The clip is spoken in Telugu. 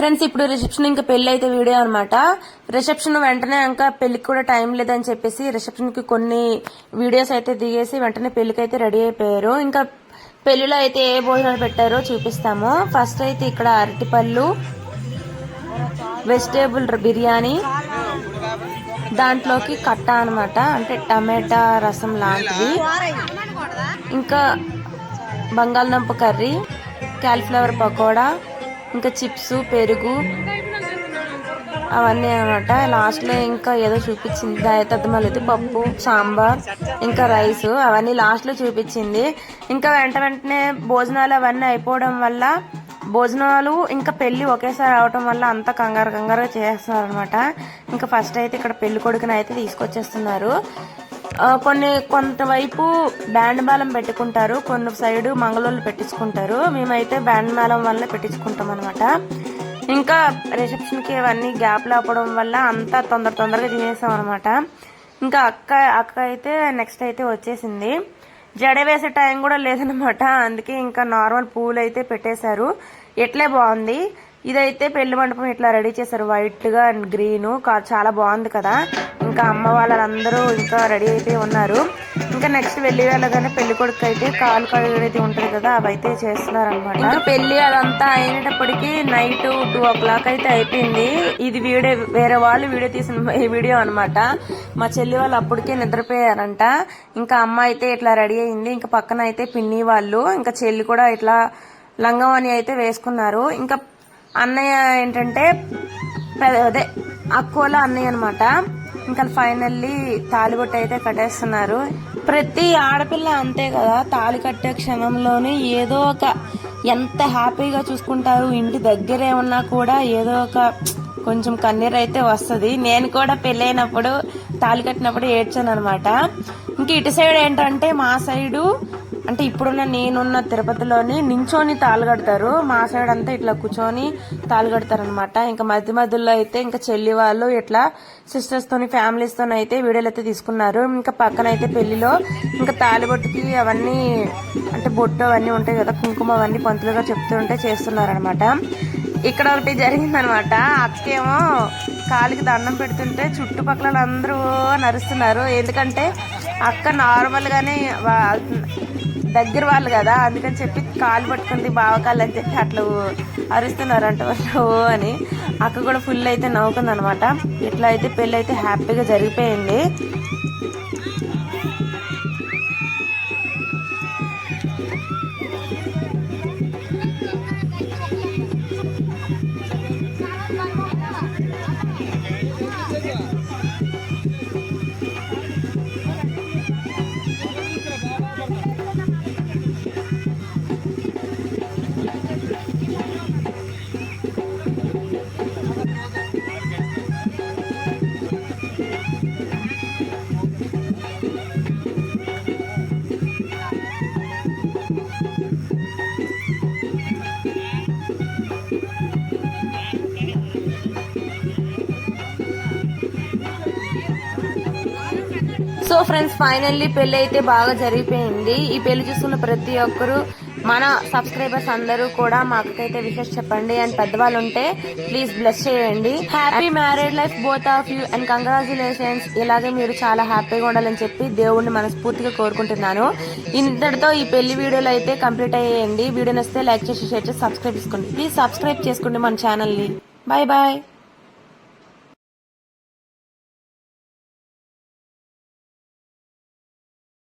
ఫ్రెండ్స్ ఇప్పుడు రిసెప్షన్ ఇంకా పెళ్ళి అయితే వీడియో అనమాట రిసెప్షన్ వెంటనే ఇంకా పెళ్ళికి కూడా టైం లేదని చెప్పేసి రిసెప్షన్కి కొన్ని వీడియోస్ అయితే దిగేసి వెంటనే పెళ్ళికి అయితే రెడీ అయిపోయారు. ఇంకా పెళ్ళిలో అయితే ఏ భోజనాలు పెట్టారో చూపిస్తాము. ఫస్ట్ అయితే ఇక్కడ అరటిపళ్ళు వెజిటేబుల్ బిర్యానీ దాంట్లోకి కట్ట అనమాట అంటే టమాటా రసం లాంటిది ఇంకా బంగాళదుంప కర్రీ క్యాలీఫ్లవర్ పకోడా ఇంకా చిప్స్ పెరుగు అవన్నీ అనమాట. లాస్ట్లో ఇంకా ఏదో చూపించింది. దయతద్దమలేదు పప్పు సాంబార్ ఇంకా రైస్ అవన్నీ లాస్ట్లో చూపించింది. ఇంకా వెంట వెంటనే భోజనాలు అవన్నీ అయిపోవడం వల్ల భోజనాలు ఇంకా పెళ్ళి ఒకేసారి అవటం వల్ల అంతా కంగారు కంగారుగా చేస్తున్నారు అనమాట ఇంకా ఫస్ట్ అయితే ఇక్కడ పెళ్ళి కొడుకుని అయితే తీసుకొచ్చేస్తున్నారు. కొన్ని కొంతవైపు బ్యాండ్ మేళం పెట్టుకుంటారు కొన్ని సైడ్ మంగళూరు పెట్టించుకుంటారు. మేమైతే బ్యాండ్ మేళం వల్ల పెట్టించుకుంటాం అనమాట ఇంకా రిసెప్షన్కి అవన్నీ గ్యాప్ లేపడం వల్ల అంతా తొందర తొందరగా తినేసాం అనమాట ఇంకా అక్క అక్క అయితే నెక్స్ట్ అయితే వచ్చేసింది. జడ వేసే టైం కూడా లేదనమాట అందుకే ఇంకా నార్మల్ పూలు అయితే పెట్టేశారు. ఎట్లే బాగుంది? ఇదైతే పెళ్ళి మండపం ఇట్లా రెడీ చేశారు. వైట్గా అండ్ గ్రీన్. చాలా బాగుంది కదా. ఇంకా అమ్మ వాళ్ళందరూ ఇంకా రెడీ అయితే ఉన్నారు. ఇంకా నెక్స్ట్ వెళ్ళి వెళ్ళగానే పెళ్ళి కొడుకు అయితే కాలు అయితే ఉంటుంది కదా అవి అయితే చేస్తున్నారు అనమాట ఇంకా పెళ్ళి అదంతా అయినప్పటికీ నైట్ టూ ఓ క్లాక్ అయితే అయిపోయింది. ఇది వీడియో వేరే వాళ్ళు వీడియో తీసిన ఈ వీడియో అనమాట మా చెల్లి వాళ్ళు అప్పటికే నిద్రపోయారంట. ఇంకా అమ్మ అయితే ఇట్లా రెడీ అయింది. ఇంకా పక్కన అయితే పిన్ని వాళ్ళు ఇంకా చెల్లి కూడా ఇట్లా లంగవని అయితే వేసుకున్నారు. ఇంకా అన్నయ్య ఏంటంటే అదే అక్కోల అన్నయ్య అనమాట ఇంకా ఫైనల్లీ తాలిబొట్టు అయితే కట్టేస్తున్నారు. ప్రతి ఆడపిల్ల అంతే కదా తాళి కట్టే క్షణంలోనే ఏదో ఒక ఎంత హ్యాపీగా చూసుకుంటారు ఇంటి దగ్గరే ఉన్నా కూడా ఏదో ఒక కొంచెం కన్నీరు అయితే వస్తుంది. నేను కూడా పెళ్ళైనప్పుడు తాళి కట్టినప్పుడు ఏడ్చాను అనమాట ఇంక ఇటు సైడ్ ఏంటంటే మా సైడు అంటే ఇప్పుడున్న నేనున్న తిరుపతిలోని నించోని తాళగడతారు మా సైడ్ అంతా ఇట్లా కూర్చొని తాళి అనమాట ఇంకా మధ్య మధ్యలో అయితే ఇంకా చెల్లి వాళ్ళు ఇట్లా సిస్టర్స్తోని ఫ్యామిలీస్తోని తోని అయితే వీడియోలు అయితే తీసుకున్నారు. ఇంకా పక్కన అయితే పెళ్ళిలో ఇంకా తాళిబొట్టుకి అవన్నీ అంటే బొట్టు అవన్నీ ఉంటాయి కదా కుంకుమ అవన్నీ పంతులుగా చెప్తుంటే చేస్తున్నారు అనమాట ఇక్కడ ఒకటి జరిగిందనమాట అక్కేమో కాలికి దండం పెడుతుంటే చుట్టుపక్కల అందరూ నరుస్తున్నారు. ఎందుకంటే అక్క నార్మల్గానే దగ్గర వాళ్ళు కదా అందుకని చెప్పి కాలు పట్టుకుంది బావకాలు అని చెప్పి అట్లా అరుస్తున్నారంట వాళ్ళు ఓ అని. అక్క కూడా ఫుల్ అయితే నవ్వుకుంది అనమాట ఇట్లా అయితే పెళ్ళి అయితే హ్యాపీగా జరిగిపోయింది. సో ఫ్రెండ్స్ ఫైనల్లీ పెళ్ళి అయితే బాగా జరిగిపోయింది. ఈ పెళ్ళి చూస్తున్న ప్రతి ఒక్కరు మన సబ్స్క్రైబర్స్ అందరూ కూడా మా అక్కకైతే విషెస్ చెప్పండి. అండ్ పెద్దవాళ్ళు ఉంటే ప్లీజ్ బ్లెస్ చేయండి. Happy married life both of you and congratulations ఇలాగే మీరు చాలా హ్యాపీగా ఉండాలని చెప్పి దేవుడిని మనస్ఫూర్తిగా కోరుకుంటున్నాను. ఇంతటితో ఈ పెళ్ళి వీడియోలు అయితే కంప్లీట్ అయ్యేయండి. వీడియో నస్తే లైక్ చేసి షేర్ చేసి సబ్స్క్రైబ్ చేసుకోండి. ప్లీజ్ సబ్స్క్రైబ్ చేసుకోండి మన ఛానల్ని. Bye bye